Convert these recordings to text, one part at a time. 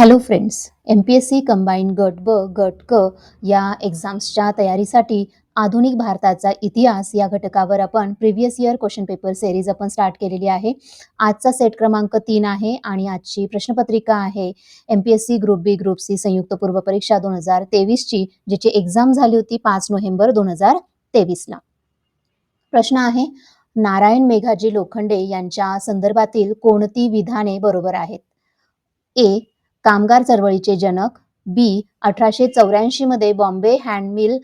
Hello friends M P S C combined गट ब गट क या एक्झाम्सच्या तयारीसाठी आधुनिक भारताचा इतिहास या घटकावर आपण previous year question paper series आपण स्टार्ट केलेली आहे. आजचा सेट क्रमांक तीन आहे आणि आजची प्रश्नपत्रिका आहे M P S C group B group C संयुक्त पूर्व परीक्षा दोन हजार तेवीसची ज्याची एक्झाम झाली होती पाच नोव्हेंबर दोन हजार तेवीसला प्रश्न आहे नारायण मेघाजी लोखंडे यांच्या संदर्भातील कोणती विधाने बरोबर आहेत? ए कामगार चळवळीचे जनक बी अठराशे चौऱ्याऐंशी मध्ये बॉम्बे हँडमिल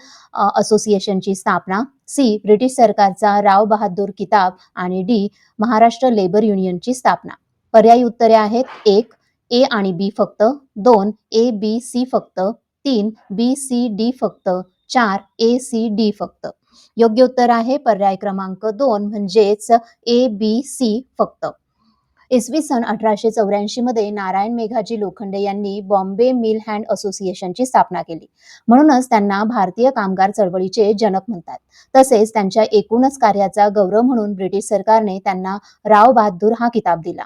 असोसिएशनची स्थापना सी ब्रिटिश सरकारचा राव बहादूर किताब आणि डी महाराष्ट्र लेबर युनियनची स्थापना. पर्यायी उत्तरे आहेत. एक ए आणि बी फक्त. दोन ए बी सी फक्त. तीन बी सी डी फक्त. चार ए सी डी फक्त. योग्य उत्तर आहे. पर्याय क्रमांक दोन म्हणजेच ए बी सी फक्त. इसवी सन अठराशे चौऱ्याऐंशी मध्ये नारायण मेघाजी लोखंडे यांनी बॉम्बे मिल हँड असोसिएशनची स्थापना केली. म्हणूनच त्यांना भारतीय कामगार चळवळीचे जनक म्हणतात. तसेच त्यांच्या एकूणच कार्याचा गौरव म्हणून ब्रिटिश सरकारने त्यांना राव बहादूर हा किताब दिला.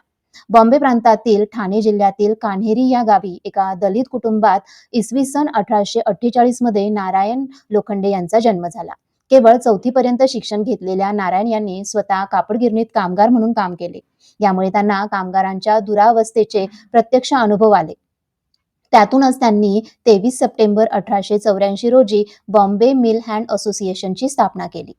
बॉम्बे प्रांतातील ठाणे जिल्ह्यातील कान्हेरी या गावी एका दलित कुटुंबात इसवी सन अठराशे अठ्ठेचाळीसमध्ये नारायण लोखंडे यांचा जन्म झाला. केवळ चौथीपर्यंत शिक्षण घेतलेल्या नारायण यांनी स्वतः कापड गिरणीत कामगार म्हणून काम केले. यामुळे त्यांना कामगारांच्या दुरावस्थेचे प्रत्यक्ष अनुभव आले. त्यातूनच त्यांनी तेवीस सप्टेंबर अठराशे चौऱ्याऐंशी रोजी बॉम्बे मिल हँड असोसिएशनची स्थापना केली.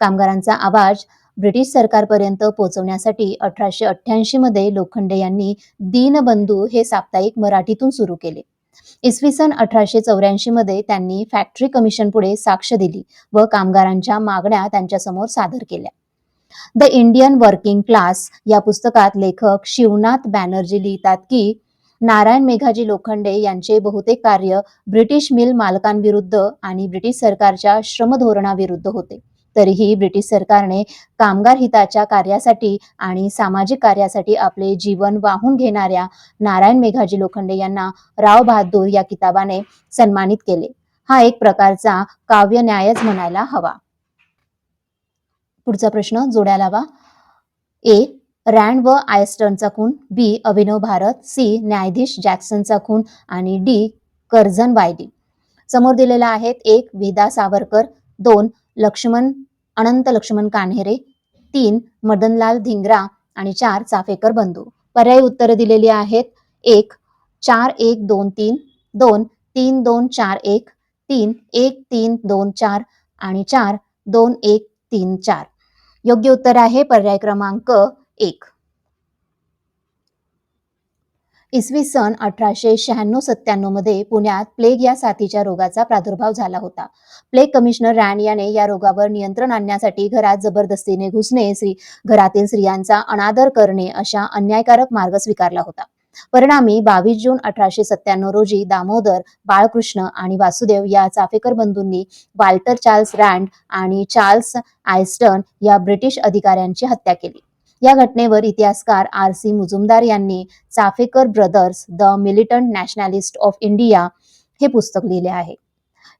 कामगारांचा आवाज ब्रिटिश सरकारपर्यंत पोहोचवण्यासाठी अठराशे अठ्ठ्याऐंशी मध्ये लोखंडे यांनी दीनबंधू हे साप्ताहिक मराठीतून सुरू केले. इसवी सन अठराशे चौऱ्याऐंशी मध्ये त्यांनी फॅक्टरी कमिशन पुढे साक्ष दिली व कामगारांच्या मागण्या त्यांच्यासमोर सादर केल्या. द इंडियन वर्किंग क्लास या पुस्तकात लेखक शिवनाथ बॅनर्जी लिहितात की नारायण मेघाजी लोखंडे यांचे बहुतेक कार्य ब्रिटिश मिल मालकांविरुद्ध आणि ब्रिटिश सरकारच्या श्रम धोरणाविरुद्ध होते. तरीही ब्रिटिश सरकारने कामगार हिताच्या कार्यासाठी आणि सामाजिक कार्यासाठी आपले जीवन वाहून घेणाऱ्या नारायण मेघाजी लोखंडे यांना राव बहादूर या किताबाने सन्मानित केले. हा एक प्रकारचा काव्य न्यायच म्हणायला हवा. पुढचा प्रश्न जोड्या लावा. ए. रँड व आयस्टनचा खून. बी. अभिनव भारत. सी. न्यायाधीश जॅक्सनचा खून. आणि डी. कर्झन वायडी समोर दिलेला आहेत एक वेदा सावरकर दोन लक्ष्मण अनंत लक्ष्मण कान्हेरे तीन मदनलाल धिंगरा आणि चार चाफेकर बंधू. पर्यायी उत्तरं दिलेली आहेत. एक चार एक दोन तीन दोन तीन दोन चार एक तीन एक तीन दोन चार आणि चार दोन एक तीन चार. योग्य उत्तर आहे पर्याय क्रमांक एक. इसवी सन अठराशे शहाण्णव सत्त्याण्णवमध्ये पुण्यात प्लेग या साथीच्या रोगाचा प्रादुर्भाव झाला होता. प्लेग कमिशनर रॅन याने या रोगावर नियंत्रण आणण्यासाठी घरात जबरदस्तीने घुसणे स्त्री घरातील स्त्रियांचा अनादर करणे अशा अन्यायकारक मार्ग स्वीकारला होता. परिणामी बावीस जून अठराशे सत्त्याण्णव रोजी दामोदर बाळकृष्ण आणि वासुदेव या चाफेकर बंधूंनी वाल्टर चार्ल्स रँड आणि चार्ल्स आयस्टन या ब्रिटिश अधिकाऱ्यांची हत्या केली. या घटनेवर इतिहासकार आर सी मुजुमदार यांनी Chapekar brothers the militant nationalist of India हे पुस्तक लिहिले आहे.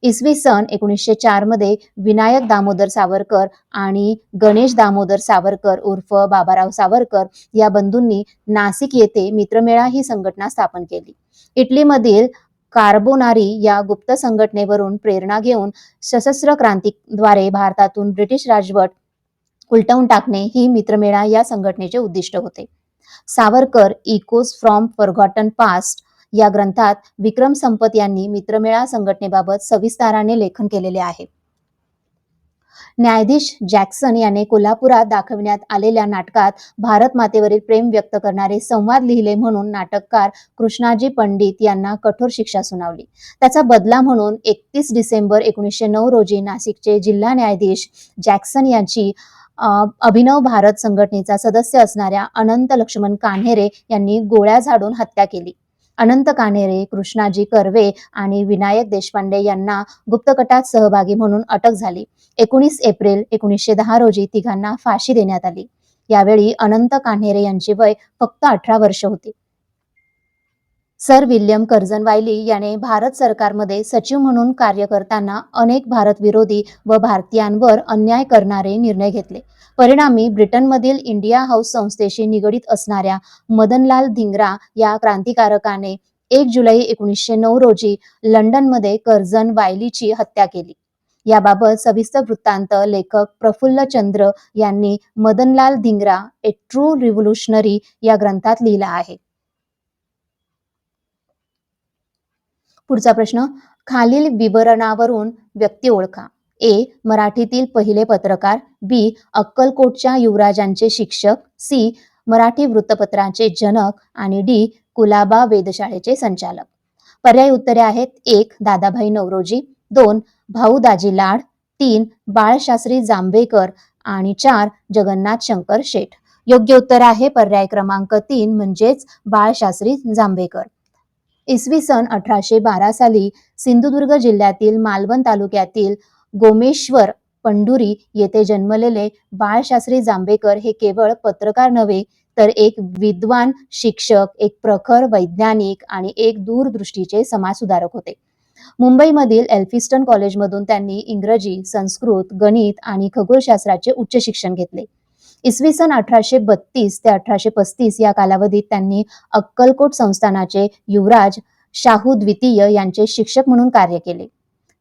इसवी सन एकोणीसशे चारमध्ये विनायक दामोदर सावरकर आणि गणेश दामोदर सावरकर उर्फ बाबाराव सावरकर या बंधूंनी नाशिक येथे मित्रमेळा ही संघटना स्थापन केली. इटलीमधील कार्बोनारी या गुप्त संघटनेवरून प्रेरणा घेऊन सशस्त्र क्रांतीद्वारे भारतातून ब्रिटिश राजवट उलटवून टाकणे ही मित्रमेळा या संघटनेचे उद्दिष्ट होते. Savarkar echoes from forgotten past या ग्रंथात विक्रम संपत यांनी मित्रमेळा संघटनेबाबत सविस्ताराने लेखन केलेले आहे. न्यायाधीश जॅक्सन याने कोल्हापुरात दाखवण्यात आलेल्या नाटकात भारत मातेवरील प्रेम व्यक्त करणारे संवाद लिहिले म्हणून नाटककार कृष्णाजी पंडित यांना कठोर शिक्षा सुनावली. त्याचा बदला म्हणून एकतीस डिसेंबर एकोणीसशे नऊ रोजी नाशिकचे जिल्हा न्यायाधीश जॅक्सन यांची अभिनव भारत संघटनेचा सदस्य असणाऱ्या अनंत लक्ष्मण कान्हेरे यांनी गोळ्या झाडून हत्या केली. अनंत कान्हेरे कृष्णाजी कर्वे आणि विनायक देशपांडे यांना गुप्तकटात सहभागी म्हणून अटक झाली. एकोणीस एप्रिल एकोणीसशे दहा रोजी तिघांना फाशी देण्यात आली. यावेळी अनंत कान्हेरे यांची वय फक्त अठरा वर्ष होती. सर विल्यम कर्जन वायली याने भारत सरकारमध्ये सचिव म्हणून कार्य करताना अनेक भारतविरोधी व भारतीयांवर अन्याय करणारे निर्णय घेतले. परिणामी ब्रिटनमधील इंडिया हाऊस संस्थेशी निगडीत असणाऱ्या मदनलाल धिंगरा या क्रांतिकारकाने एक जुलै एकोणीसशे नऊ रोजी लंडनमध्ये कर्जन वायलीची हत्या केली. याबाबत सविस्तर वृत्तांत लेखक प्रफुल्ल चंद्र यांनी Madanlal Dhingra a true revolutionary या ग्रंथात लिहिला आहे. पुढचा प्रश्न खालील विवरणावरून व्यक्ती ओळखा. ए मराठीतील पहिले पत्रकार. बी अक्कलकोटच्या युवराजांचे शिक्षक. सी मराठी वृत्तपत्राचे जनक. आणि डी कुलाबा वेधशाळेचे संचालक. पर्याय उत्तरे आहेत. एक दादाभाई नवरोजी. दोन भाऊ दाजी लाड. तीन बाळशास्त्री जांभेकर. आणि चार जगन्नाथ शंकर शेठ. योग्य उत्तर आहे. पर्याय क्रमांक तीन म्हणजेच बाळशास्त्री जांभेकर. इसवी सन अठराशे बारा साली सिंधुदुर्ग जिल्ह्यातील मालवण तालुक्यातील गोमेश्वर पंढुरी येथे जन्मलेले बाळशास्त्री जांभेकर हे केवळ पत्रकार नव्हे तर एक विद्वान शिक्षक एक प्रखर वैज्ञानिक आणि एक दूरदृष्टीचे समाजसुधारक होते. मुंबईमधील एल्फिस्टन कॉलेजमधून त्यांनी इंग्रजी संस्कृत गणित आणि खगोलशास्त्राचे उच्च शिक्षण घेतले. इसवी सन अठराशे बत्तीस ते अठराशे पस्तीस या कालावधीत त्यांनी अक्कलकोट संस्थानाचे युवराज शाहू द्वितीय यांचे शिक्षक म्हणून कार्य केले.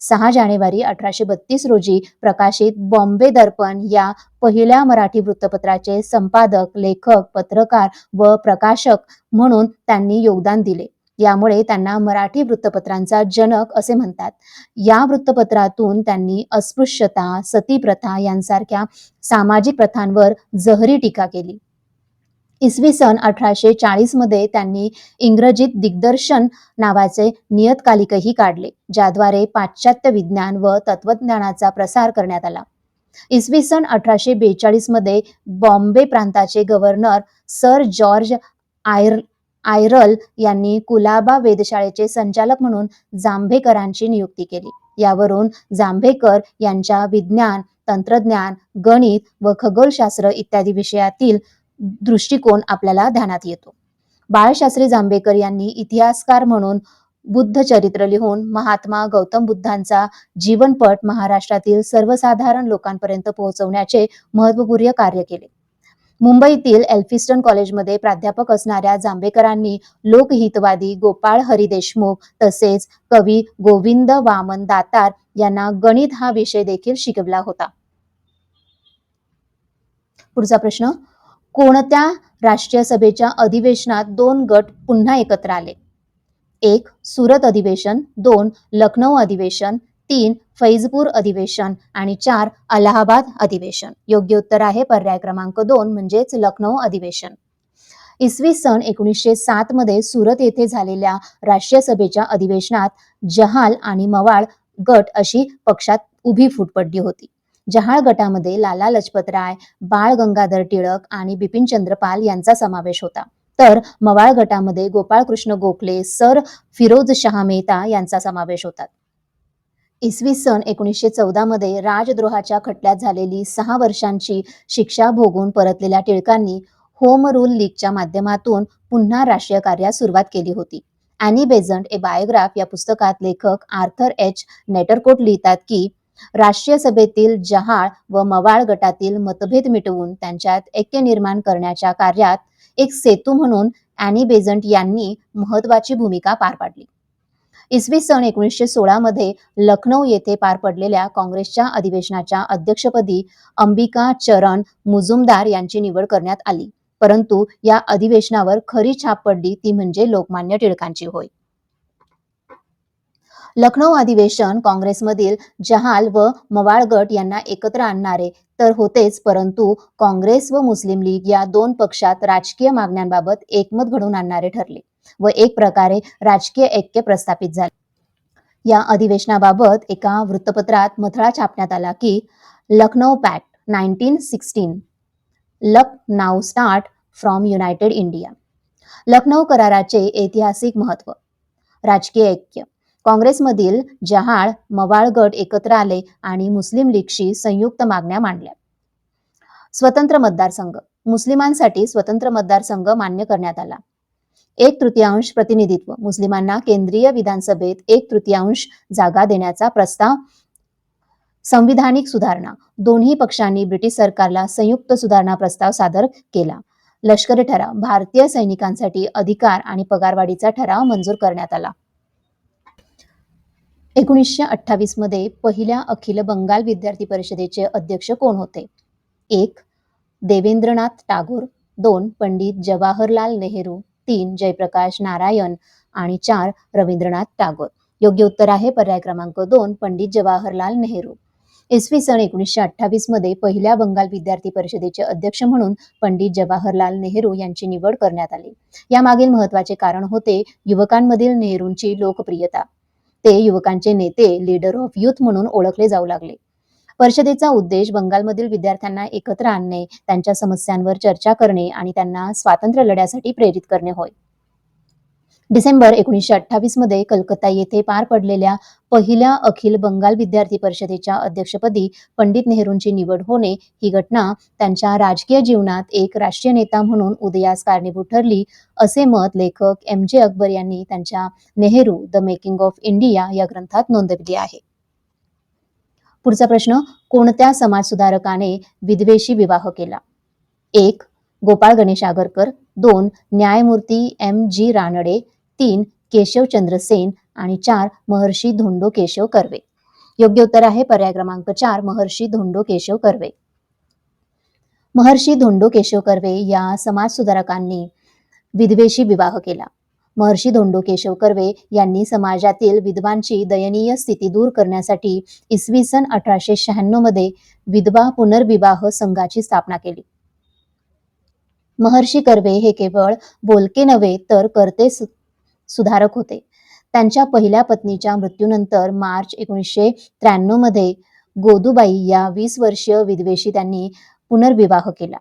सहा जानेवारी अठराशे बत्तीस रोजी प्रकाशित बॉम्बे दर्पण या पहिल्या मराठी वृत्तपत्राचे संपादक लेखक पत्रकार व प्रकाशक म्हणून त्यांनी योगदान दिले. यामुळे त्यांना मराठी वृत्तपत्रांचा जनक असे म्हणतात. या वृत्तपत्रातून त्यांनी अस्पृश्यता सती प्रथा यांसारख्या सामाजिक प्रथांवर जहरी टीका केली. इसवी सन अठराशे चाळीसमध्ये त्यांनी इंग्रजीत दिग्दर्शन नावाचे नियतकालिकही काढले ज्याद्वारे पाश्चात्य विज्ञान व तत्वज्ञानाचा प्रसार करण्यात आला. इसवी सन अठराशे बेचाळीसमध्ये बॉम्बे प्रांताचे गव्हर्नर सर जॉर्ज आयर आयरल यांनी कुलाबा वेधशाळेचे संचालक म्हणून जांभेकरांची नियुक्ती केली. यावरून जांभेकर यांच्या विज्ञान तंत्रज्ञान गणित व खगोलशास्त्र इत्यादी विषयातील दृष्टिकोन आपल्याला ध्यानात येतो. बाळशास्त्री जांभेकर यांनी इतिहासकार म्हणून बुद्ध चरित्र लिहून महात्मा गौतम बुद्धांचा जीवनपट महाराष्ट्रातील सर्वसाधारण लोकांपर्यंत पोहोचवण्याचे महत्त्वपूर्ण कार्य केले. मुंबईतील एल्फिस्टन कॉलेजमध्ये प्राध्यापक असणाऱ्या जांभेकरांनी लोकहितवादी गोपाळ हरी देशमुख तसेच कवी गोविंद वामन दातार यांना गणित हा विषय देखील शिकवला होता. पुढचा प्रश्न कोणत्या राष्ट्रीय सभेच्या अधिवेशनात दोन गट पुन्हा एकत्र आले? एक सुरत अधिवेशन दोन लखनौ अधिवेशन तीन फैजपूर अधिवेशन आणि चार अलाहाबाद अधिवेशन. योग्य उत्तर आहे पर्याय क्रमांक दोन म्हणजेच लखनौ अधिवेशन. इसवी सन एकोणीसशे सात मध्ये सुरत येथे झालेल्या राष्ट्रीय सभेच्या अधिवेशनात जहाल आणि मवाळ गट अशी पक्षात उभी फूट पडली होती. जहाळ गटामध्ये लाला लजपतराय बाळ गंगाधर टिळक आणि बिपिनचंद्र पाल यांचा समावेश होता. तर मवाळ गटामध्ये गोपाळकृष्ण गोखले सर फिरोज शहा मेहता यांचा समावेश होता. इसवी सन एकोणीसशे चौदा मध्ये राजद्रोहाच्या खटल्यात झालेली सहा वर्षांची शिक्षा भोगून परतलेल्या टिळकांनी होम रूल लीगच्या माध्यमातून पुन्हा राष्ट्रीय कार्यास सुरुवात केली होती. अॅनी बेझंट ए बायोग्राफ या पुस्तकात लेखक आर्थर एच. नेटरकोट लिहितात की राष्ट्रीय सभेतील जहाळ व मवाळ गटातील मतभेद मिटवून त्यांच्यात ऐक्य निर्माण करण्याच्या कार्यात एक सेतू म्हणून अॅनी बेझंट यांनी महत्वाची भूमिका पार पाडली. इसवी सन एकोणीसशे सोळा मध्ये लखनौ येथे पार पडलेल्या काँग्रेसच्या अधिवेशनाच्या अध्यक्षपदी अंबिका चरण मुजुमदार यांची निवड करण्यात आली. परंतु या अधिवेशनावर खरी छाप पडली ती म्हणजे लोकमान्य टिळकांची होय. लखनौ अधिवेशन काँग्रेसमधील जहाल व मवाळ गट यांना एकत्र आणणारे तर होतेच परंतु काँग्रेस व मुस्लिम लीग या दोन पक्षात राजकीय मागण्यांबाबत एकमत घडवून आणणारे ठरले. व एक प्रकारे राजकीय ऐक्य प्रस्थापित झाले. या अधिवेशनाबाबत एका वृत्तपत्रात मथळा छापण्यात आला की Lucknow pact nineteen sixteen Lucknow start from united India. Lucknow कराराचे ऐतिहासिक महत्त्व राजकीय ऐक्य. काँग्रेसमधील जहाळ मवाळ गट एकत्र आले आणि मुस्लिम लीगशी संयुक्त मागण्या मांडल्या. स्वतंत्र मतदारसंघ मुस्लिमांसाठी स्वतंत्र मतदारसंघ मान्य करण्यात आला. एक तृतीयांश प्रतिनिधित्व. मुस्लिमांना केंद्रीय विधानसभेत एक तृतीयांश जागा देण्याचा प्रस्ताव. संविधानिक सुधारणा. दोन्ही पक्षांनी ब्रिटिश सरकारला संयुक्त सुधारणा प्रस्ताव सादर केला. लष्करी ठराव. भारतीय सैनिकांसाठी अधिकार आणि पगारवाढीचा ठराव मंजूर करण्यात आला. एकोणीसशे अठ्ठावीसमध्ये पहिल्या अखिल बंगाल विद्यार्थी परिषदेचे अध्यक्ष कोण होते? एक देवेंद्रनाथ टागोर. दोन पंडित जवाहरलाल नेहरू. तीन जयप्रकाश नारायण आणि चार रवींद्रनाथ टागोर. योग्य उत्तर आहे पर्याय क्रमांक दोन पंडित जवाहरलाल नेहरू. इसवी सन एकोणीसशे अठ्ठावीसमध्ये पहिल्या बंगाल विद्यार्थी परिषदेचे अध्यक्ष म्हणून पंडित जवाहरलाल नेहरू यांची निवड करण्यात आली. यामागील महत्त्वाचे कारण होते युवकांमधील नेहरूंची लोकप्रियता. ते युवकांचे नेते लीडर ऑफ युथ म्हणून ओळखले जाऊ लागले. परिषदेचा उद्देश बंगालमधील विद्यार्थ्यांना एकत्र आणणे त्यांच्या समस्यांवर चर्चा करणे आणि त्यांना स्वातंत्र्य लढ्यासाठी प्रेरित करणे होय. डिसेंबर एकोणीसशे अठ्ठावीसमध्ये कलकत्ता येथे पार पडलेल्या पहिल्या अखिल बंगाल विद्यार्थी परिषदेच्या अध्यक्षपदी पंडित नेहरूंची निवड होणे ही घटना त्यांच्या राजकीय जीवनात एक राष्ट्रीय नेता म्हणून उदयास कारणीभूत ठरली असे मत लेखक एम जे अकबर यांनी त्यांच्या Nehru the making of India या ग्रंथात नोंदविली आहे. पुढचा प्रश्न कोणत्या समाजसुधारकाने विधवेशी विवाह केला? एक गोपाळ गणेश आगरकर दोन न्यायमूर्ती एम जी रानडे. तीन केशवचंद्र सेन. आणि चार महर्षी धोंडो केशव कर्वे. योग्य उत्तर आहे पर्याय क्रमांक चार महर्षी धोंडो केशव कर्वे. महर्षी धोंडो केशव कर्वे या समाजसुधारकांनी विधवेशी विवाह केला. महर्षी धोंडो केशव कर्वे यांनी समाजातील विधवांची दयनीय स्थिती दूर करण्यासाठी इसवी सन अठराशे शहाण्णवमध्ये विधवा पुनर्विवाह संघाची स्थापना केली. महर्षी कर्वे हे केवळ बोलके नव्हे तर करते सु- सुधारक होते. त्यांच्या पहिल्या पत्नीच्या मृत्यूनंतर मार्च एकोणीसशे त्र्याण्णवमध्ये गोदूबाई या वीस वर्षीय विधवेशी त्यांनी पुनर्विवाह केला.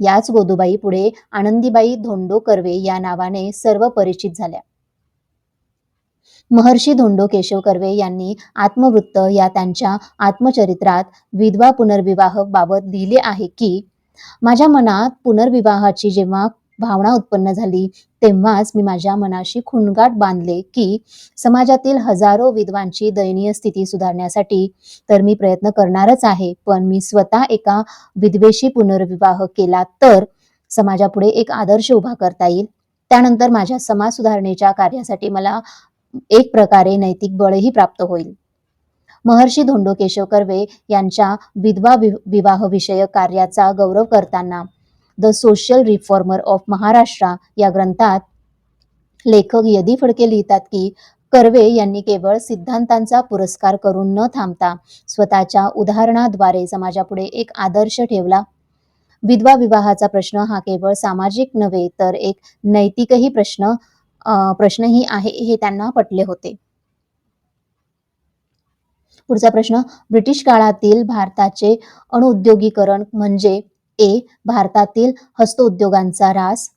याच गोदूबाई पुढे आनंदीबाई धोंडो कर्वे या नावाने सर्व परिचित झाल्या. महर्षी धोंडो केशव कर्वे यांनी आत्मवृत्त या त्यांच्या आत्मचरित्रात विधवा पुनर्विवाह बाबत लिहिले आहे की माझ्या मनात पुनर्विवाहाची जेव्हा भावना उत्पन्न झाली. तेव्हाच मी माझ्या मनाशी खुणगाट बांधले की समाजातील हजारो विधवांची दयनीय स्थिती सुधारण्यासाठी तर मी प्रयत्न करणारच आहे. पण मी स्वतः एका विधवेशी पुनर्विवाह केला तर समाजापुढे एक आदर्श उभा करता येईल. त्यानंतर माझ्या समाज सुधारणेच्या कार्यासाठी मला एक प्रकारे नैतिक बळही प्राप्त होईल. महर्षी धोंडो केशव कर्वे यांच्या विधवा वि- विवाह विषयक कार्याचा गौरव करताना the social reformer of Maharashtra या ग्रंथात लेखक यदी फडके लिहितात की कर्वे यांनी केवळ सिद्धांतांचा पुरस्कार करून न थांबता स्वतःच्या उदाहरणाद्वारे समाजापुढे एक आदर्श ठेवला. विधवा विवाहाचा प्रश्न हा केवळ सामाजिक नव्हे तर एक नैतिकही प्रश्न प्रश्नही आहे हे त्यांना पटले होते. पुढचा प्रश्न ब्रिटिश काळातील भारताचे अणुउद्योगीकरण म्हणजे ए भारतातील हस्तउद्योगांचा रास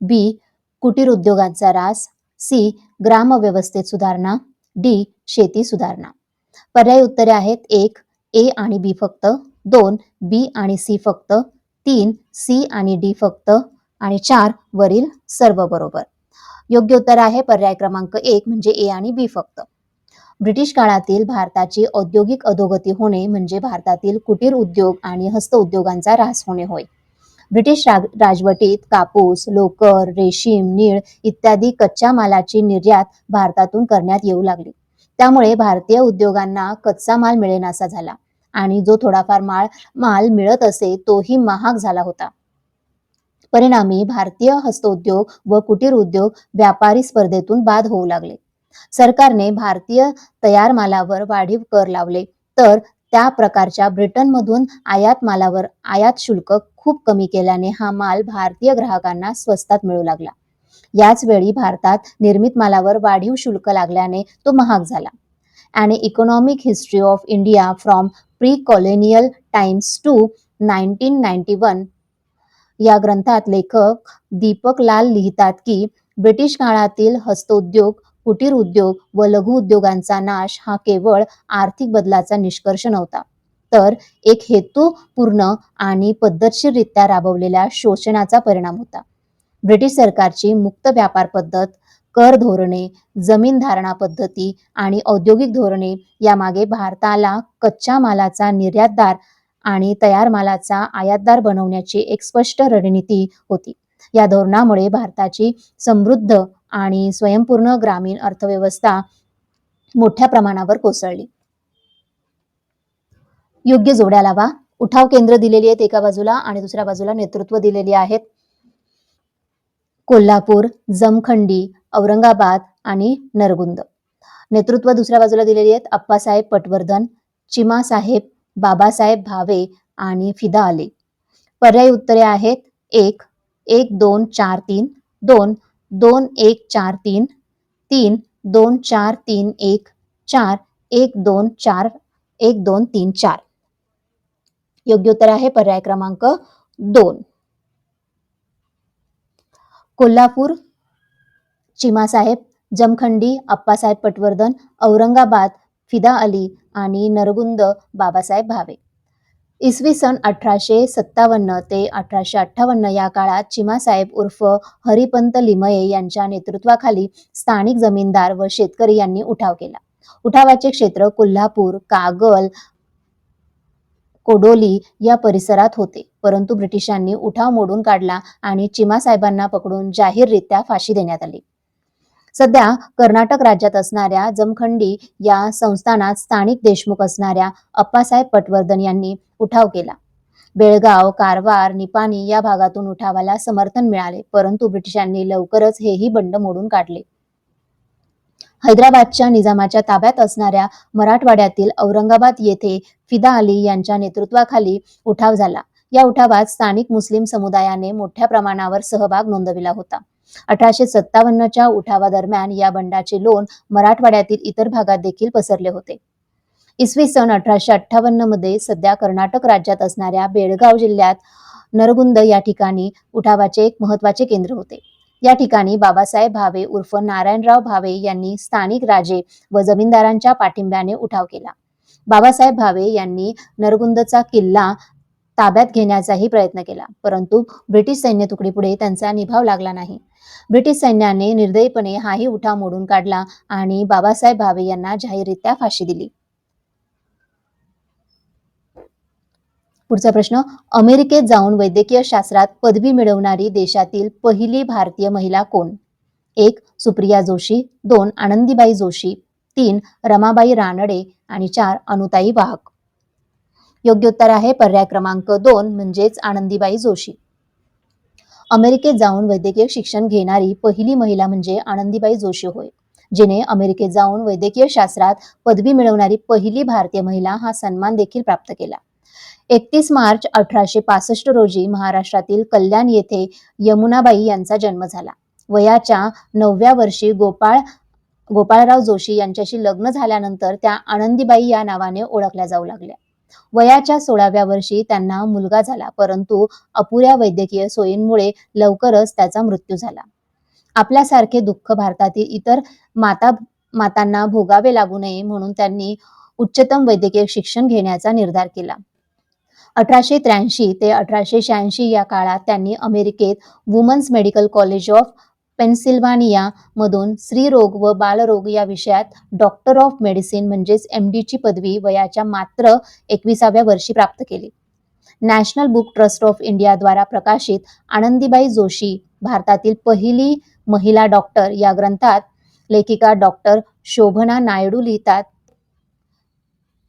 बी कुटीर उद्योगांचा रास सी ग्रामव्यवस्थेत सुधारणा डी शेती सुधारणा. पर्याय उत्तरे आहेत एक ए आणि बी फक्त दोन बी आणि सी फक्त तीन सी आणि डी फक्त आणि चार वरील सर्व बरोबर. योग्य उत्तर आहे पर्याय क्रमांक एक म्हणजे ए आणि बी फक्त. ब्रिटिश काळातील भारताची औद्योगिक अधोगती होणे म्हणजे भारतातील कुटीर उद्योग आणि हस्तउद्योगांचा ऱ्हास होणे होय. ब्रिटिश राजवटीत कापूस लोकर रेशीम नीळ इत्यादी कच्च्या मालाची निर्यात भारतातून करण्यात येऊ लागली. त्यामुळे भारतीय उद्योगांना कच्चा माल मिळेनासा झाला आणि जो थोडाफार माल माल मिळत असे तोही महाग झाला होता. परिणामी भारतीय हस्तोद्योग व कुटीर उद्योग व्यापारी स्पर्धेतून बाद होऊ लागले. सरकारने भारतीय तयार मालावर वाढीव कर लावले. तर त्या प्रकारच्या ब्रिटनमधून आयात मालावर आयात शुल्क खूप कमी केल्याने हा माल भारतीय ग्राहकांना स्वस्तात मिळू लागला. याच वेळी भारतात निर्मित मालावर वाढीव शुल्क लागल्याने तो महाग झाला. आणि economic history of India from pre colonial times to nineteen ninety one या ग्रंथात लेखक दीपक लाल लिहितात की ब्रिटिश काळातील हस्तोद्योग कुटीर उद्योग व लघु उद्योगांचा नाश हा केवळ आर्थिक बदलाचा निष्कर्ष नव्हता. तर एक हेतूपूर्ण आणि पद्धतशीररित्या राबवलेल्या शोषणाचा परिणाम होता. ब्रिटिश सरकारची मुक्त व्यापार पद्धत कर धोरणे जमीन धारणा पद्धती आणि औद्योगिक धोरणे यामागे भारताला कच्च्या मालाचा निर्यातदार आणि तयार मालाचा आयातदार बनवण्याची एक स्पष्ट रणनीती होती. या धोरणामुळे भारताची समृद्ध आणि स्वयंपूर्ण ग्रामीण अर्थव्यवस्था मोठ्या प्रमाणावर कोसळली. योग्य जोड्या लावा. उठाव केंद्र दिलेली आहेत एका बाजूला आणि दुसऱ्या बाजूला नेतृत्व दिलेली आहेत. कोल्हापूर जमखंडी औरंगाबाद आणि नरगुंद. नेतृत्व दुसऱ्या बाजूला दिलेली आहेत अप्पासाहेब पटवर्धन चिमासाहेब बाबासाहेब भावे आणि फिदा अली. पर्यायी उत्तरे आहेत एक एक दोन चार तीन दोन दोन एक चार तीन तीन दोन चार तीन एक चार एक दोन चार एक दोन तीन चार. योग्य उत्तर आहे पर्याय क्रमांक दोन. कोल्हापूर चिमासाहेब जमखंडी अप्पासाहेब पटवर्धन औरंगाबाद फिदा अली आणि नरगुंद बाबासाहेब भावे. इसवी सन अठराशे सत्तावन्न ते अठराशे अठ्ठावन्न या काळात चिमासाहेब उर्फ हरिपंत लिमये यांच्या नेतृत्वाखाली स्थानिक जमीनदार व शेतकरी यांनी उठाव केला. उठावाचे क्षेत्र कोल्हापूर कागल कोडोली या परिसरात होते. परंतु ब्रिटिशांनी उठाव मोडून काढला आणि चिमासाहेबांना पकडून जाहीररित्या फाशी देण्यात आली. सध्या कर्नाटक राज्यात असणाऱ्या जमखंडी या संस्थानात स्थानिक देशमुख असणाऱ्या अप्पासाहेब पटवर्धन यांनी उठाव केला. बेळगाव कारवार निपाणी या भागातून उठावाला समर्थन मिळाले परंतु ब्रिटिशांनी लवकरच हेही बंड मोडून काढले. हैदराबादच्या निजामाच्या ताब्यात असणाऱ्या मराठवाड्यातील औरंगाबाद येथे फिदा अली यांच्या नेतृत्वाखाली उठाव झाला. या उठावात स्थानिक मुस्लिम समुदायाने मोठ्या प्रमाणावर सहभाग नोंदविला होता. अठराशे सत्तावन्नच्या उठावादरम्यान या बंडाचे लोण मराठवाड्यातील इतर भागात देखील पसरले होते. इसवी सन अठराशे अठ्ठावन्नमध्ये सध्या कर्नाटक राज्यात असणाऱ्या बेळगाव जिल्ह्यात नरगुंद या ठिकाणी उठावाचे एक महत्त्वाचे केंद्र होते. या ठिकाणी बाबासाहेब भावे उर्फ नारायणराव भावे यांनी स्थानिक राजे व जमीनदारांच्या पाठिंब्याने उठाव केला. बाबासाहेब भावे यांनी नरगुंदचा किल्ला ताब्यात घेण्याचाही प्रयत्न केला. परंतु ब्रिटिश सैन्य तुकडीपुढे त्यांचा निभाव लागला नाही. ब्रिटिश सैन्याने निर्दयीपणे हाही उठा मोडून काढला आणि बाबासाहेब भावे यांना जाहीररित्या फाशी दिली. पुढचा प्रश्न अमेरिकेत जाऊन वैद्यकीय शास्त्रात पदवी मिळवणारी देशातील पहिली भारतीय महिला कोण? एक सुप्रिया जोशी दोन आनंदीबाई जोशी तीन रमाबाई रानडे आणि चार अनुताई वाहक. योग्य उत्तर आहे पर्याय क्रमांक दोन म्हणजेच आनंदीबाई जोशी. अमेरिकेत जाऊन वैद्यकीय शिक्षण घेणारी पहिली महिला म्हणजे आनंदीबाई जोशी होय जिने अमेरिकेत जाऊन वैद्यकीय शास्त्रात पदवी मिळवणारी पहिली भारतीय महिला हा सन्मान देखील प्राप्त केला. एकतीस मार्च अठराशे पासष्ट रोजी महाराष्ट्रातील कल्याण येथे यमुनाबाई यांचा जन्म झाला. वयाच्या नवव्या वर्षी गोपाळ गोपाळराव जोशी यांच्याशी लग्न झाल्यानंतर त्या आनंदीबाई या नावाने ओळखल्या जाऊ लागल्या. वयाच्या सोळाव्या वर्षी त्यांना मुलगा झाला परंतु अपुऱ्या वैद्यकीय सोयींमुळे लवकरच त्याचा मृत्यू झाला. आपल्यासारखे दुःख भारतातील इतर माता मातांना भोगावे लागू नये म्हणून त्यांनी उच्चतम वैद्यकीय शिक्षण घेण्याचा निर्धार केला. अठराशे त्र्याऐंशी ते अठराशे शहाऐंशी या काळात त्यांनी अमेरिकेत women's medical college of Pennsylvania मधून स्त्रीरोग व बालरोग या विषयात डॉक्टर ऑफ मेडिसिन म्हणजेच एम ची पदवी वयाच्या मात्र एकविसाव्या वर्षी प्राप्त केली. नॅशनल बुक ट्रस्ट ऑफ इंडियाद्वारा प्रकाशित आनंदीबाई जोशी भारतातील पहिली महिला डॉक्टर या ग्रंथात लेखिका डॉक्टर शोभना नायडू लिहितात.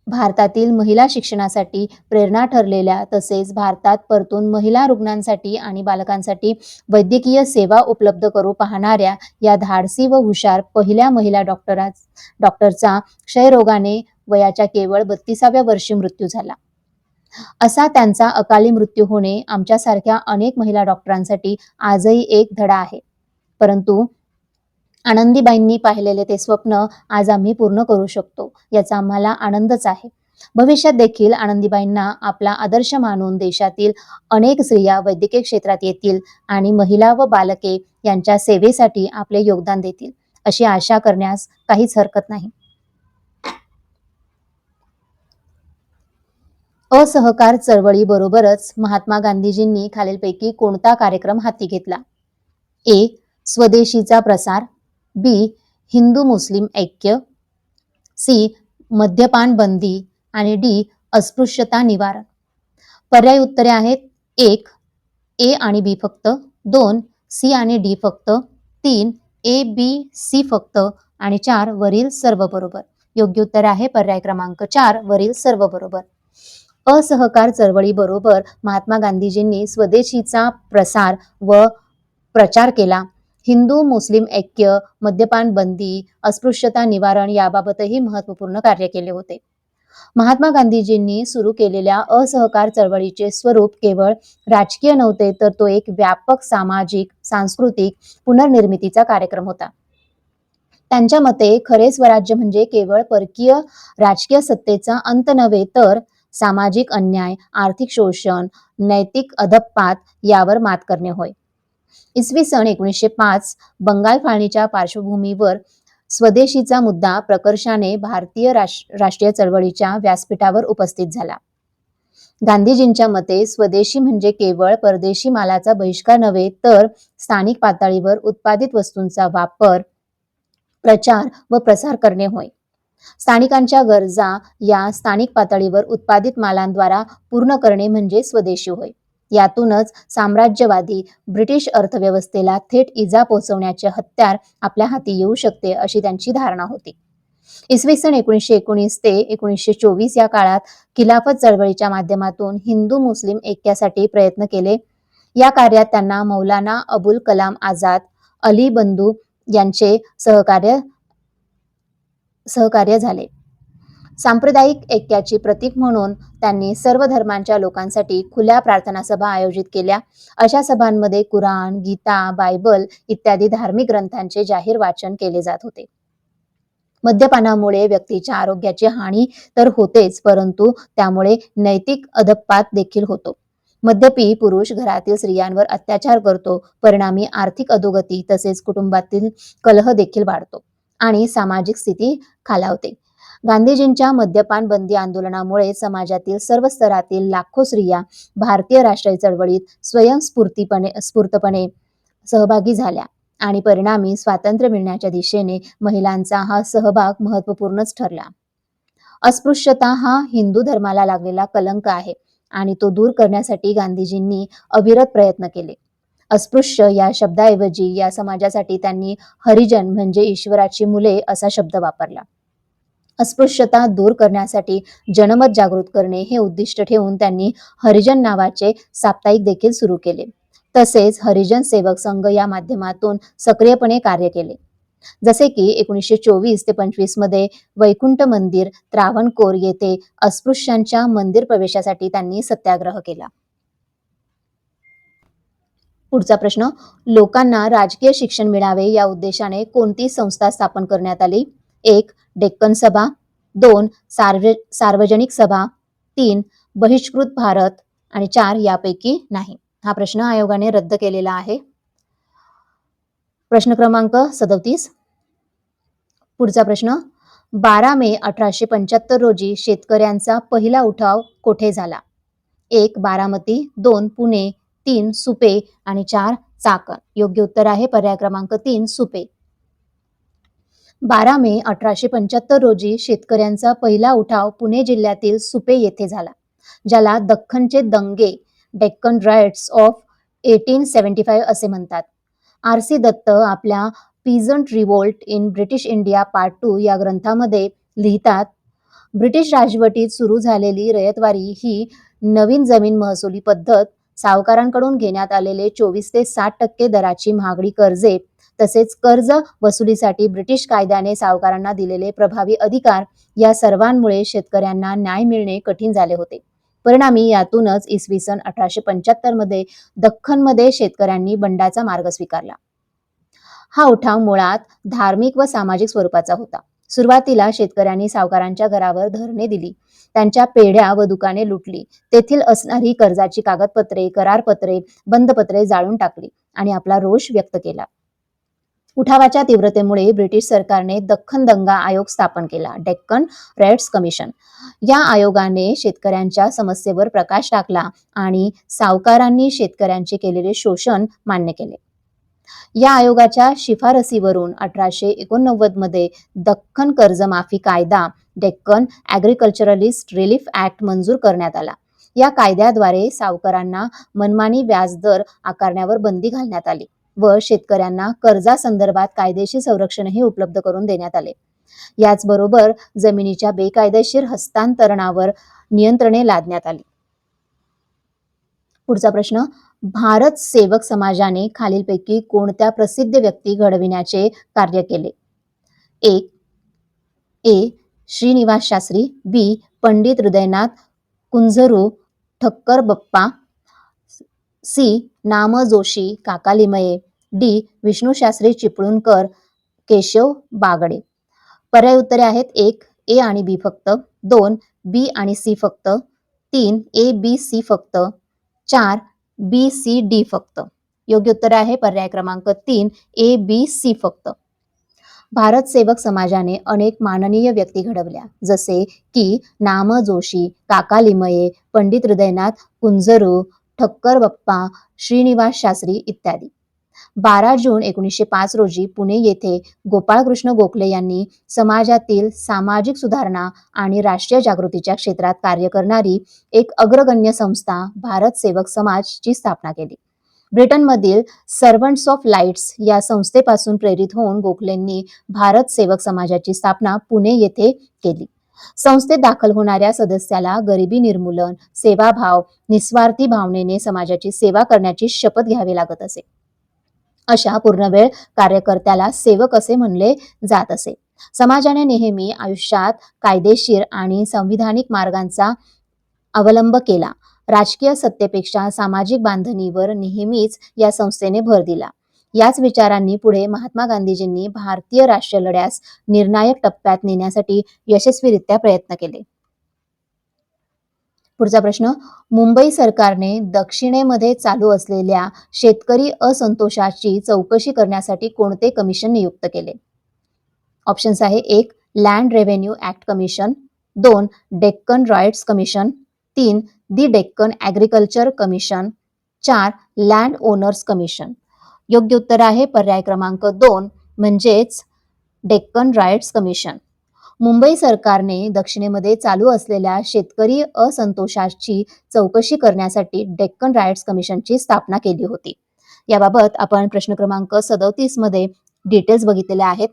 भारतातील महिला शिक्षणासाठी प्रेरणा ठरलेल्या तसेच भारतात परतून महिला रुग्णांसाठी आणि बालकांसाठी वैद्यकीय सेवा उपलब्ध करू पाहणाऱ्या या धाडसी व हुशार पहिल्या महिला डॉक्टरा डॉक्टरचा क्षयरोगाने वयाच्या केवळ बत्तीसाव्या वर्षी मृत्यू झाला. असा त्यांचा अकाली मृत्यू होणे आमच्यासारख्या अनेक महिला डॉक्टरांसाठी आजही एक धडा आहे. परंतु आनंदीबाईंनी पाहिलेले ते स्वप्न आज आम्ही पूर्ण करू शकतो याचा आम्हाला आनंदच आहे. भविष्यात देखील आनंदीबाईंना आपला आदर्श मानून देशातील अनेक स्त्रिया वैद्यकीय क्षेत्रात येतील आणि महिला व बालके यांच्या सेवेसाठी आपले योगदान देतील अशी आशा करण्यास काहीच हरकत नाही. असहकार चळवळीबरोबरच महात्मा गांधीजींनी खालीलपैकी कोणता कार्यक्रम हाती घेतला? ए. स्वदेशीचा प्रसार बी हिंदू मुस्लिम ऐक्य. सी मद्यपान बंदी. आणि डी अस्पृश्यता निवारण. पर्याय उत्तरे आहेत. एक ए आणि बी फक्त. दोन सी आणि डी फक्त. तीन ए बी सी फक्त. आणि चार वरील सर्व बरोबर. योग्य उत्तर आहे पर्याय क्रमांक चार वरील सर्व बरोबर. असहकार चळवळीबरोबर महात्मा गांधीजींनी स्वदेशीचा प्रसार व प्रचार केला. हिंदू मुस्लिम ऐक्य मद्यपान बंदी अस्पृश्यता निवारण याबाबतही महत्त्वपूर्ण कार्य केले होते. महात्मा गांधीजींनी सुरू केलेल्या असहकार चळवळीचे स्वरूप केवळ राजकीय नव्हते तर तो एक व्यापक सामाजिक सांस्कृतिक पुनर्निर्मितीचा कार्यक्रम होता. त्यांच्या मते खरे स्वराज्य म्हणजे केवळ परकीय राजकीय सत्तेचा अंत नव्हे तर सामाजिक अन्याय आर्थिक शोषण नैतिक अधपात यावर मात करणे होय. इसवी सन एकोणीसशे पाच बंगाल फाळणीच्या पार्श्वभूमीवर स्वदेशीचा मुद्दा प्रकर्षाने भारतीय राष्ट्रीय चळवळीच्या व्यासपीठावर उपस्थित झाला. गांधीजींच्या मते स्वदेशी म्हणजे केवळ परदेशी मालाचा बहिष्कार नव्हे तर स्थानिक पातळीवर उत्पादित वस्तूंचा वापर प्रचार व प्रसार करणे होय. स्थानिकांच्या गरजा या स्थानिक पातळीवर उत्पादित मालांद्वारा पूर्ण करणे म्हणजे स्वदेशी होय. यातूनच साम्राज्यवादी ब्रिटिश अर्थव्यवस्थेला थेट इजा पोहोचवण्याचे हत्यार आपल्या हाती येऊ शकते अशी त्यांची धारणा होती. इसवी सन एकोणीसशे एकोणीस ते एकोणीसशे चोवीस या काळात खिलाफत चळवळीच्या माध्यमातून हिंदू मुस्लिम ऐक्यासाठी प्रयत्न केले. या कार्यात त्यांना मौलाना अबुल कलाम आझाद अली बंधू यांचे सहकार्य सहकार्य झाले. सांप्रदायिक ऐक्याची प्रतीक म्हणून त्यांनी सर्व धर्मांच्या लोकांसाठी खुल्या प्रार्थना सभा आयोजित केल्या. अशा सभांमध्ये कुराण गीता बायबल इत्यादी धार्मिक ग्रंथांचे जाहीर वाचन केले जात होते. मद्यपानामुळे व्यक्तीच्या आरोग्याची हानी तर होतेच परंतु त्यामुळे नैतिक अधपात देखील होतो. मद्यपी पुरुष घरातील स्त्रियांवर अत्याचार करतो परिणामी आर्थिक अधोगती तसेच कुटुंबातील कलह देखील वाढतो आणि सामाजिक स्थिती खालावते. गांधीजींच्या मद्यपान बंदी आंदोलनामुळे समाजातील सर्व स्तरातील लाखो स्त्रिया भारतीय राष्ट्रीय चळवळीत स्वयंस्फूर्तीपणे स्फूर्तपणे सहभागी झाल्या आणि परिणामी स्वातंत्र्य मिळण्याच्या दिशेने महिलांचा हा सहभाग महत्वपूर्णच ठरला. अस्पृश्यता हा हिंदू धर्माला लागलेला कलंक आहे आणि तो दूर करण्यासाठी गांधीजींनी अविरत प्रयत्न केले. अस्पृश्य या शब्दाऐवजी या समाजासाठी त्यांनी हरिजन म्हणजे ईश्वराची मुले असा शब्द वापरला. अस्पृश्यता दूर करण्यासाठी जनमत जागृत करणे हे उद्दिष्ट ठेवून त्यांनी हरिजन नावाचे साप्ताहिक देखील सुरू केले. तसेच हरिजन सेवक संघ या माध्यमातून सक्रियपणे कार्य केले. जसे की एकोणीसशे चोवीस ते पंचवीसमध्ये वैकुंठ मंदिर त्रावणकोर येथे अस्पृश्यांच्या मंदिर प्रवेशासाठी त्यांनी सत्याग्रह केला. पुढचा प्रश्न लोकांना राजकीय शिक्षण मिळावे या उद्देशाने कोणती संस्था स्थापन करण्यात आली? एक डेक्कन सभा दोन सार्व सार्वजनिक सभा तीन बहिष्कृत भारत आणि चार यापैकी नाही. हा प्रश्न आयोगाने रद्द केलेला आहे. प्रश्न क्रमांक सदोतीस. पुढचा प्रश्न बारा मे अठराशे पंच्याहत्तर रोजी शेतकऱ्यांचा पहिला उठाव कोठे झाला? एक बारामती दोन पुणे तीन सुपे आणि चार चाकण. योग्य उत्तर आहे पर्याय क्रमांक तीन सुपे. बारा मे अठराशे पंच्याहत्तर रोजी शेतकऱ्यांचा पहिला उठाव पुणे जिल्ह्यातील सुपे येथे झाला ज्याला दख्खनचे दंगे Deccan riots of eighteen seventy five असे म्हणतात. आर सी दत्त आपल्या peasant revolt in British India part two या ग्रंथामध्ये लिहितात ब्रिटिश राजवटीत सुरू झालेली रयतवारी ही नवीन जमीन महसुली पद्धत सावकारांकडून घेण्यात आलेले चोवीस ते साठ टक्के दराची महागडी कर्जे तसेच कर्ज वसुलीसाठी ब्रिटिश कायद्याने सावकारांना दिलेले प्रभावी अधिकार या सर्वांमुळे शेतकऱ्यांना न्याय मिळणे कठीण झाले होते. परिणामी यातूनच इसवी सन अठराशे पंच्याहत्तरमध्ये दख्खनमध्ये शेतकऱ्यांनी बंडाचा मार्ग स्वीकारला. हा उठाव मुळात धार्मिक व सामाजिक स्वरूपाचा होता. सुरुवातीला शेतकऱ्यांनी सावकारांच्या घरावर धरणे दिली. त्यांच्या पेढ्या व दुकाने लुटली. तेथील असणारी कर्जाची कागदपत्रे करारपत्रे बंदपत्रे जाळून टाकली आणि आपला रोष व्यक्त केला. उठावाच्या तीव्रतेमुळे ब्रिटिश सरकारने दख्खन दंगा आयोग स्थापन केला डेक्कन रेड्स कमिशन. या आयोगाने शेतकऱ्यांच्या समस्येवर प्रकाश टाकला आणि सावकारांनी शेतकऱ्यांचे केलेले शोषण मान्य केले. या आयोगाच्या शिफारसीवरून अठराशे एकोणनव्वदमध्ये दख्खन कर्जमाफी कायदा डेक्कन ॲग्रिकल्चरलिस्ट रिलीफ ऍक्ट मंजूर करण्यात आला. या कायद्याद्वारे सावकारांना मनमानी व्याजदर आकारण्यावर बंदी घालण्यात आली. व शेतकऱ्यांना कर्जासंदर्भात कायदेशीर संरक्षणही उपलब्ध करून देण्यात आले. याचबरोबर जमिनीच्या बेकायदेशीर हस्तांतरणावर नियंत्रणे लादण्यात आली. पुढचा प्रश्न भारत सेवक समाजाने खालीलपैकी कोणत्या प्रसिद्ध व्यक्ती घडविण्याचे कार्य केले? एक A Srinivas Shastri B Pandit Hridaynath Kunzru Thakkar Bappa C नाम जोशी काका लिमये डी. विष्णूशास्त्री चिपळूणकर केशव बागडे. पर्याय उत्तरे आहेत एक ए आणि बी फक्त दोन बी आणि सी फक्त तीन ए बी सी फक्त चार बी सी डी फक्त. योग्य उत्तर आहे पर्याय क्रमांक तीन ए बी सी फक्त. भारत सेवक समाजाने अनेक माननीय व्यक्ती घडवल्या जसे की नाम जोशी काका लिमये पंडित हृदयनाथ कुंजरू ठक्कर बप्पा श्रीनिवास शास्त्री इत्यादी. बारा जून एकोणीसशे पाच रोजी पुणे येथे गोपाळकृष्ण गोखले यांनी समाजातील सामाजिक सुधारणा आणि राष्ट्रीय जागृतीच्या क्षेत्रात कार्य करणारी एक अग्रगण्य संस्था भारत सेवक समाजची स्थापना केली. ब्रिटनमधील सर्वंट्स ऑफ लाईट्स या संस्थेपासून प्रेरित होऊन गोखलेंनी भारत सेवक समाजाची स्थापना पुणे येथे केली. संस्थेत दाखल होणाऱ्या सदस्याला गरिबी निर्मूलन सेवाभाव निस्वार्थी भावनेने समाजाची सेवा करण्याची शपथ घ्यावी लागत असे. अशा पूर्णवेळ कार्यकर्त्याला सेवक असे म्हणले जात असे. समाजाने नेहमी आयुष्यात कायदेशीर आणि संविधानिक मार्गांचा अवलंब केला. राजकीय सत्तेपेक्षा सामाजिक बांधणीवर नेहमीच या संस्थेने भर दिला. याच विचारांनी पुढे महात्मा गांधीजींनी भारतीय राष्ट्रीय लढ्यास निर्णायक टप्प्यात नेण्यासाठी यशस्वीरित्या प्रयत्न केले. पुढचा प्रश्न मुंबई सरकारने दक्षिणेमध्ये चालू असलेल्या शेतकरी असंतोषाची चौकशी करण्यासाठी कोणते कमिशन नियुक्त केले? ऑप्शन्स आहे एक लँड रेव्हेन्यू ऍक्ट कमिशन दोन डेक्कन रॉयट्स कमिशन तीन दी डेक्कन ॲग्रिकल्चर कमिशन चार लँड ओनर्स कमिशन. योग्य उत्तर आहे. पर्याय क्रमांक दोन म्हणजेच डेक्कन राईट्स कमिशन. मुंबई सरकारने दक्षिणेमध्ये चालू असलेल्या शेतकरी असंतोषाची चौकशी करण्यासाठी डेक्कन राईट्स कमिशनची स्थापना केली होती. याबाबत आपण प्रश्न क्रमांक सदोतीसमध्ये डिटेल्स बघितलेले आहेत.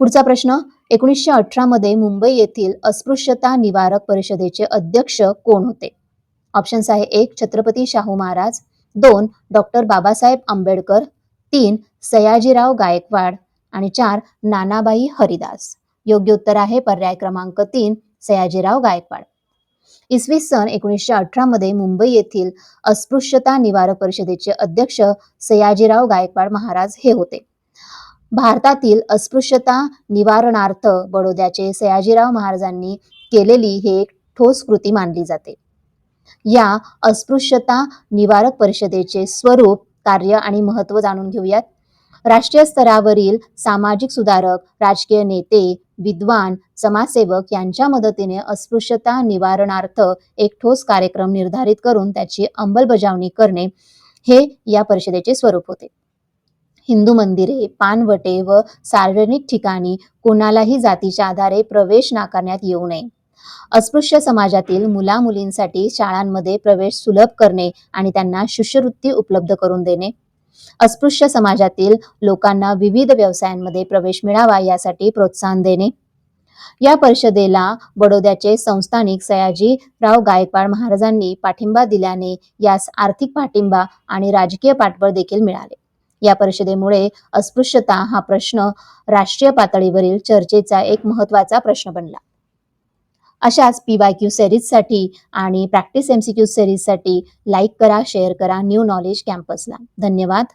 पुढचा प्रश्न एकोणीसशे अठरा मध्ये मुंबई येथील अस्पृश्यता निवारक परिषदेचे अध्यक्ष कोण होते? ऑप्शन्स आहे एक छत्रपती शाहू महाराज. दोन डॉक्टर बाबासाहेब आंबेडकर तीन सयाजीराव गायकवाड आणि चार नानाबाई हरिदास. योग्य उत्तर आहे पर्याय क्रमांक तीन सयाजीराव गायकवाड. इसवी सन एकोणीसशे अठरा मध्ये मुंबई येथील अस्पृश्यता निवारक परिषदेचे अध्यक्ष सयाजीराव गायकवाड महाराज हे होते. भारतातील अस्पृश्यता निवारणार्थ बडोद्याचे सयाजीराव महाराजांनी केलेली हे एक ठोस कृती मानली जाते. या अस्पृश्यता निवारक परिषदेचे स्वरूप कार्य आणि महत्त्व जाणून घेऊयात. राष्ट्रीय स्तरावरील सामाजिक सुधारक राजकीय नेते विद्वान समाजसेवक यांच्या मदतीने अस्पृश्यता निवारणार्थ एक ठोस कार्यक्रम निर्धारित करून त्याची अंमलबजावणी करणे हे या परिषदेचे स्वरूप होते. हिंदू मंदिरे पानवटे व सार्वजनिक ठिकाणी कोणालाही जातीच्या आधारे प्रवेश नाकारण्यात येऊ नये. अस्पृश्य समाजातील मुला मुलींसाठी शाळांमध्ये प्रवेश सुलभ करणे आणि त्यांना शिष्यवृत्ती उपलब्ध करून देणे. अस्पृश्य समाजातील लोकांना विविध व्यवसायांमध्ये प्रवेश मिळावा यासाठी प्रोत्साहन देणे. या परिषदेला बडोद्याचे संस्थानिक सयाजीराव गायकवाड महाराजांनी पाठिंबा दिल्याने यास आर्थिक पाठिंबा आणि राजकीय पाठबळ देखील मिळाले. या परिषदेमुळे अस्पृश्यता हा प्रश्न राष्ट्रीय पातळीवरील चर्चेचा एक महत्त्वाचा प्रश्न बनला. अशाच पी वाय क्यू सिरीजसाठी आणि प्रॅक्टिस एम सी क्यू सिरीजसाठी लाईक करा शेअर करा न्यू नॉलेज कॅम्पसला धन्यवाद.